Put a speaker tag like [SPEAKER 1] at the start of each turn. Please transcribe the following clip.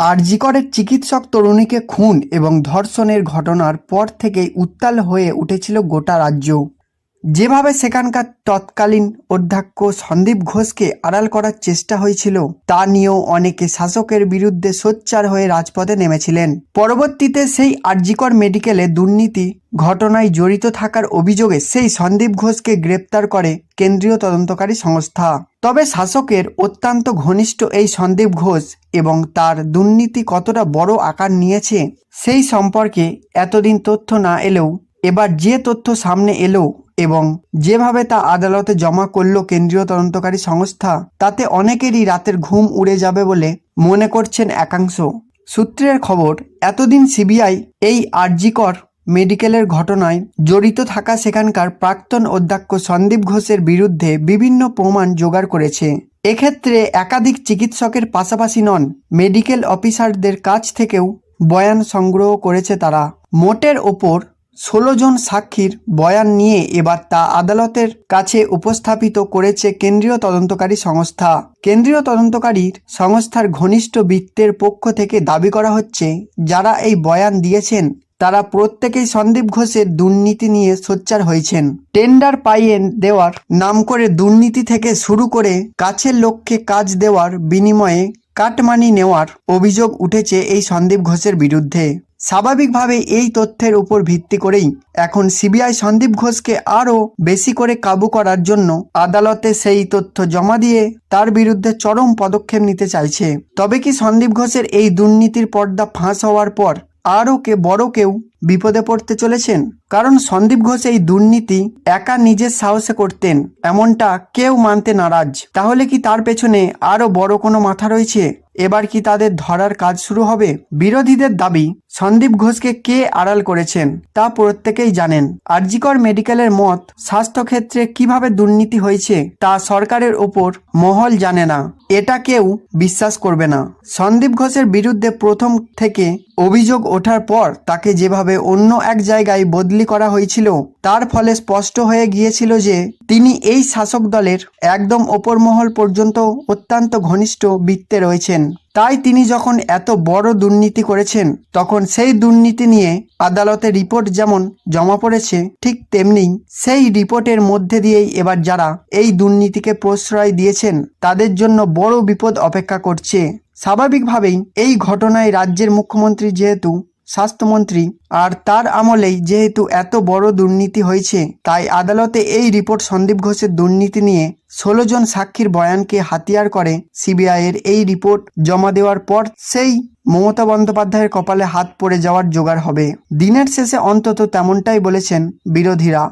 [SPEAKER 1] আরজিকরের চিকিৎসক তরুণীকে খুন এবং ধর্ষণের ঘটনার পর থেকেই উত্তাল হয়ে উঠেছিল গোটা রাজ্য। যেভাবে সেখানকার তৎকালীন অধ্যক্ষ সন্দীপ ঘোষকে আড়াল করার চেষ্টা হয়েছিল, তা নিয়েও অনেকে শাসকের বিরুদ্ধে সোচ্চার হয়ে রাজপথে নেমেছিলেন। পরবর্তীতে সেই আরজিকর মেডিকেলে দুর্নীতি ঘটনায় জড়িত থাকার অভিযোগে সেই সন্দীপ ঘোষকে গ্রেপ্তার করে কেন্দ্রীয় তদন্তকারী সংস্থা। তবে শাসকের অত্যন্ত ঘনিষ্ঠ এই সন্দীপ ঘোষ এবং তার দুর্নীতি কতটা বড় আকার নিয়েছে, সেই সম্পর্কে এতদিন তথ্য না এলেও, এবার যে তথ্য সামনে এলো এবং যেভাবে তা আদালতে জমা করল কেন্দ্রীয় তদন্তকারী সংস্থা, তাতে অনেকেরই রাতের ঘুম উড়ে যাবে বলে মনে করছেন একাংশ। সূত্রের খবর, এতদিন সিবিআই এই আরজিকর মেডিকেলের ঘটনায় জড়িত থাকা সেখানকার প্রাক্তন অধ্যক্ষ সন্দীপ ঘোষের বিরুদ্ধে বিভিন্ন প্রমাণ জোগাড় করেছে। এক্ষেত্রে একাধিক চিকিৎসকের পাশাপাশি নন, মেডিকেল অফিসারদের কাছ থেকেও বয়ান সংগ্রহ করেছে তারা। মোটের ওপর ষোলো জন সাক্ষীর বয়ান নিয়ে এবার তা আদালতের কাছে উপস্থাপিত করেছে কেন্দ্রীয় তদন্তকারী সংস্থা। কেন্দ্রীয় তদন্তকারীর সংস্থার ঘনিষ্ঠ বৃত্তের পক্ষ থেকে দাবি করা হচ্ছে, যারা এই বয়ান দিয়েছেন, তারা প্রত্যেকেই সন্দীপ ঘোষের দুর্নীতি নিয়ে সোচ্চার হয়েছেন। টেন্ডার পাইয়ে দেওয়ার, নাম করে দুর্নীতি থেকে শুরু করে কাছের লোককে কাজ দেওয়ার বিনিময়ে কাটমানি নেওয়ার অভিযোগ উঠেছে এই সন্দীপ ঘোষের বিরুদ্ধে। স্বাভাবিকভাবে এই তথ্যের উপর ভিত্তি করেই এখন সিবিআই সন্দীপ ঘোষকে আরও বেশি করে কাবু করার জন্য আদালতে সেই তথ্য জমা দিয়ে তার বিরুদ্ধে চরম পদক্ষেপ নিতে চাইছে। তবে কি সন্দীপ ঘোষের এই দুর্নীতির পর্দা ফাঁস হওয়ার পর আরও কে বড় কেউ বিপদে পড়তে চলেছেন? কারণ সন্দীপ ঘোষ এই দুর্নীতি একা নিজের সাহসে করতেন, এমনটা কেউ মানতে নারাজ। তাহলে কি তার পেছনে আরও বড় কোনো মাথা রয়েছে? এবার কি তাদের ধরার কাজ শুরু হবে? বিরোধীদের দাবি, সন্দীপ ঘোষকে কে আড়াল করেছেন, তা প্রত্যেকেই জানেন। আরজিকর মেডিকেলের মত, স্বাস্থ্যক্ষেত্রে কীভাবে দুর্নীতি হয়েছে, তা সরকারের ওপর মহল জানে না। এটা কেউ বিশ্বাস করবে না। সন্দীপ ঘোষের বিরুদ্ধে প্রথম থেকে অভিযোগ ওঠার পর তাকে যেভাবে অন্য এক জায়গায় বদলি করা হয়েছিল। তার ফলে স্পষ্ট হয়ে গিয়েছিল যে, তিনি এই শাসক দলের একদম ওপর মহল পর্যন্ত অত্যন্ত ঘনিষ্ঠ বৃত্তে রয়েছেন। তাই তিনি যখন এত বড় দুর্নীতি করেছেন, তখন সেই দুর্নীতি নিয়ে আদালতে রিপোর্ট যেমন জমা পড়েছে, ঠিক তেমনি সেই রিপোর্টের মধ্যে দিয়েই এবার যারা এই দুর্নীতিকে প্রশ্রয় দিয়েছেন, তাদের জন্য বড় বিপদ অপেক্ষা করছে। স্বাভাবিকভাবেই এই ঘটনায় রাজ্যের মুখ্যমন্ত্রী যেহেতু স্বাস্থ্যমন্ত্রী। আর তার আমলেই যেহেতু এত বড় দুর্নীতি হয়েছে, তাই আদালতে এই রিপোর্ট সন্দীপ ঘোষের দুর্নীতি নিয়ে ষোলো জন সাক্ষীর বয়ানকে হাতিয়ার করে সিবিআইয়ের এই রিপোর্ট জমা দেওয়ার পর সেই মমতা বন্দ্যোপাধ্যায়ের কপালে হাত পড়ে যাওয়ার জোগাড় হবে। দিনের শেষে অন্তত তেমনটাই বলেছেন বিরোধীরা।